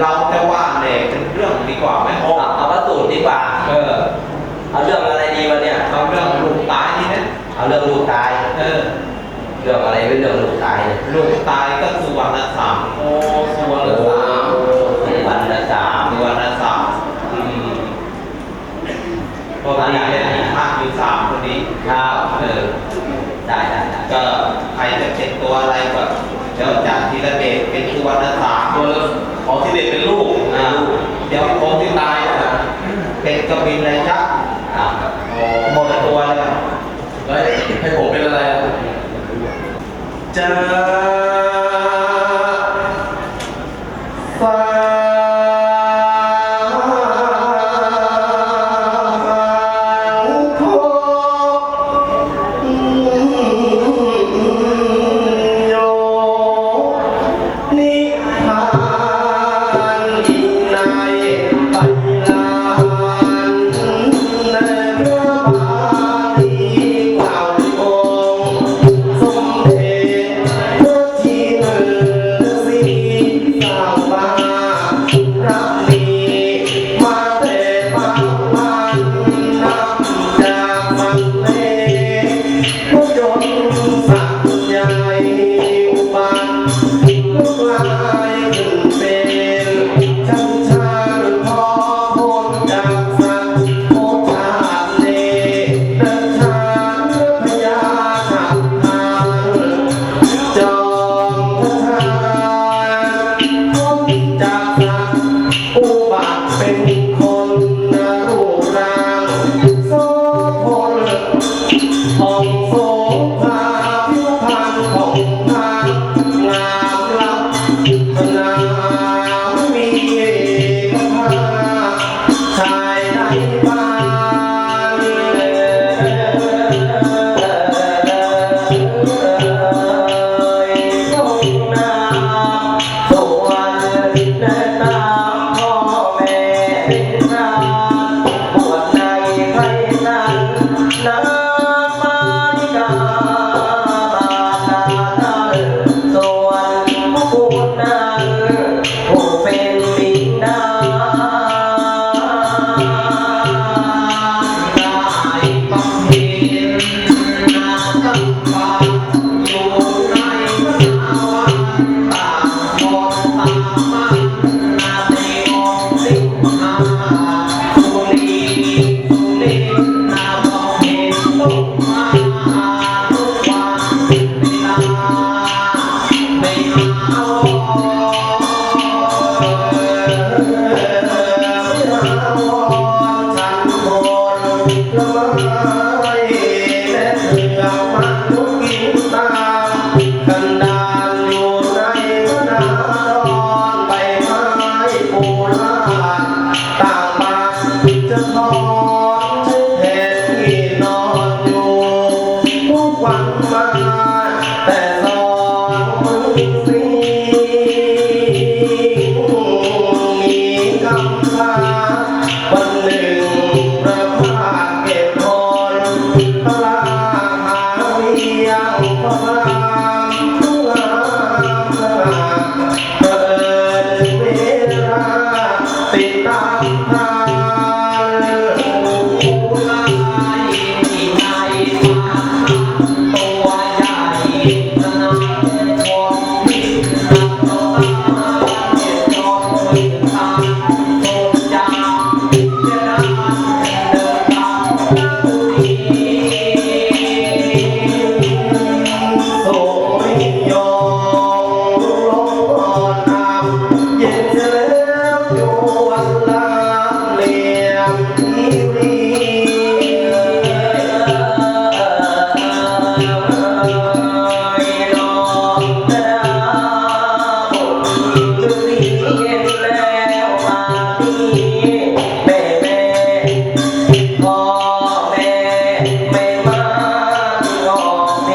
เราจะว่าเนี่ยเป็นเรื่องดีกว่าไหมโอ้เอาพระสูตรดีกว่า เออ เอาเรื่องอะไรดีวะเนี่ย เอาเรื่องลูกตายนี่นะ เอาเรื่องลูกตาย เออ เรื่องอะไรเป็นเรื่องลูกตายลูกตายก็สุวรรณสามโอ้สุวรรณสามสุวรรณสามสุวรรณสามอืมพวกนี้เนี่ยมีภาคมีสามคนนี้ครับเออ ได้ได้ก็ใครจะเก็บตัวอะไรก็เดี๋ยวจากทีละเด็ก Thank you.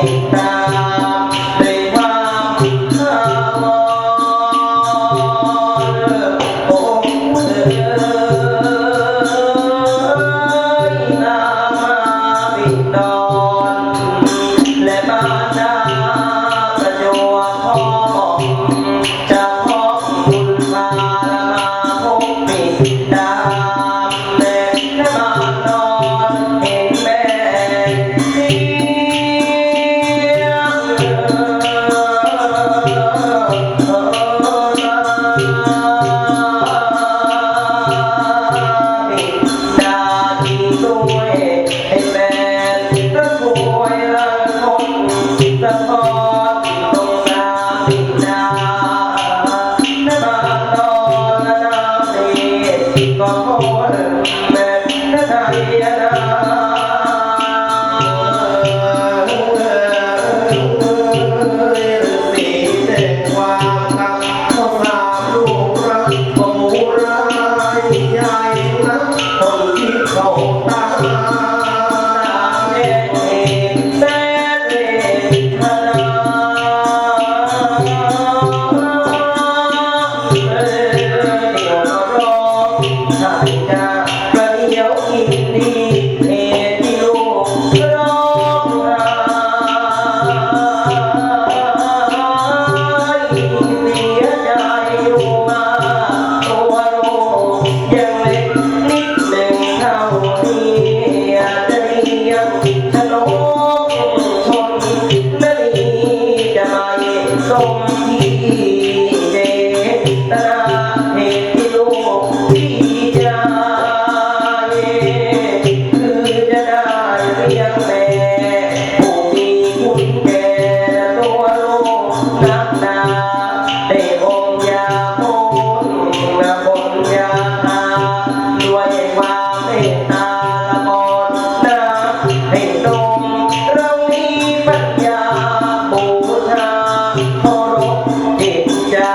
tình ta. Yeah.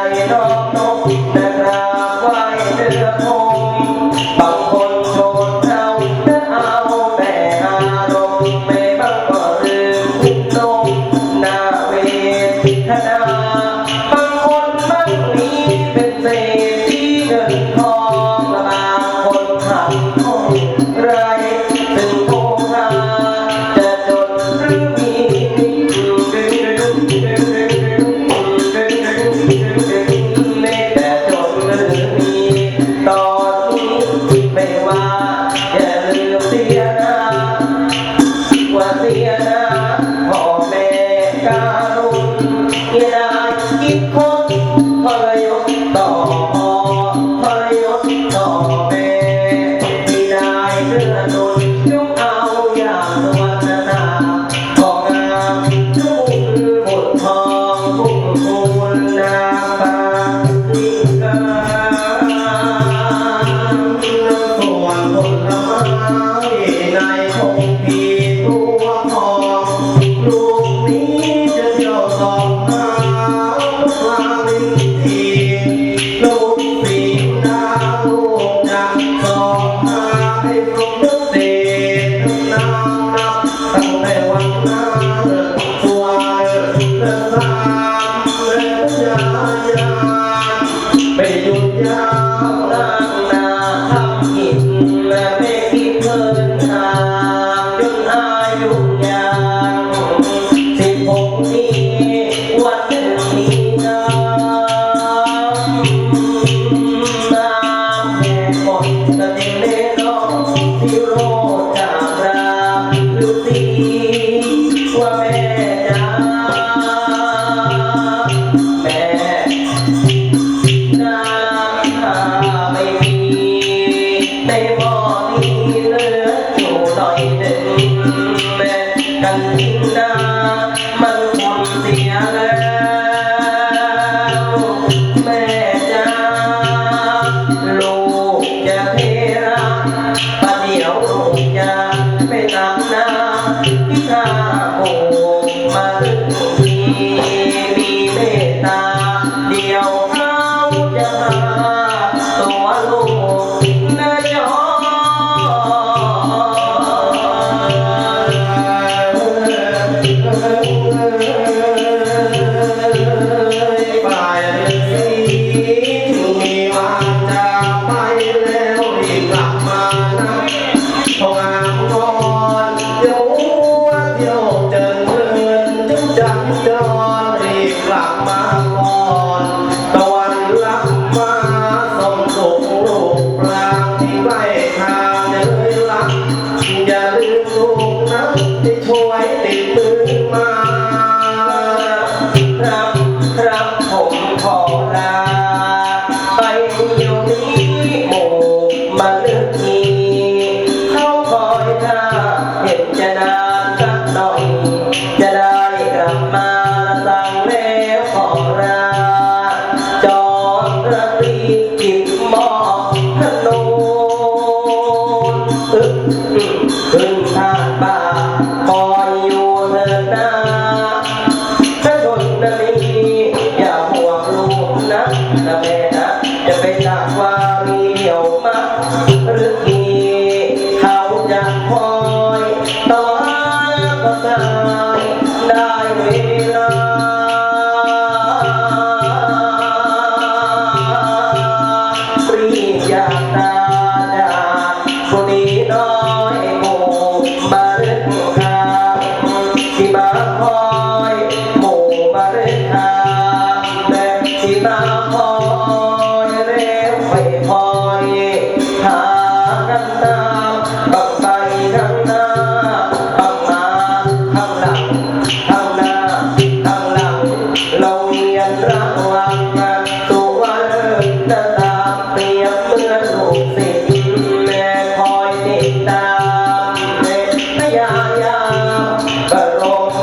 you know. อ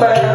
ร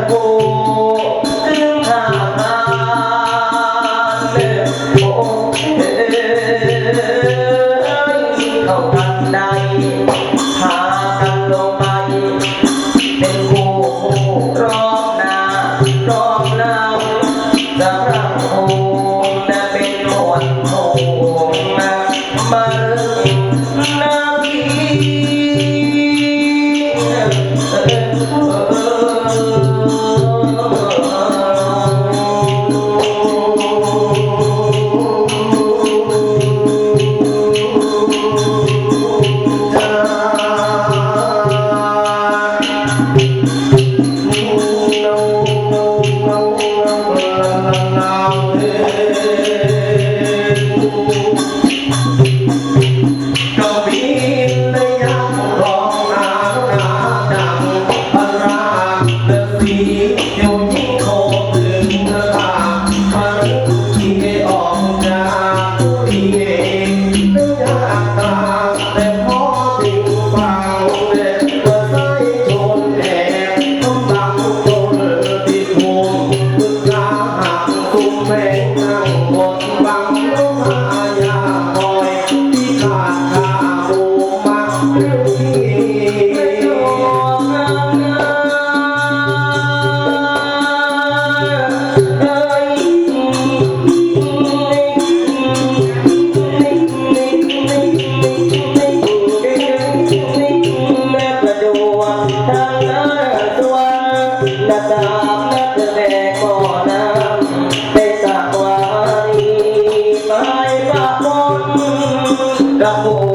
กับ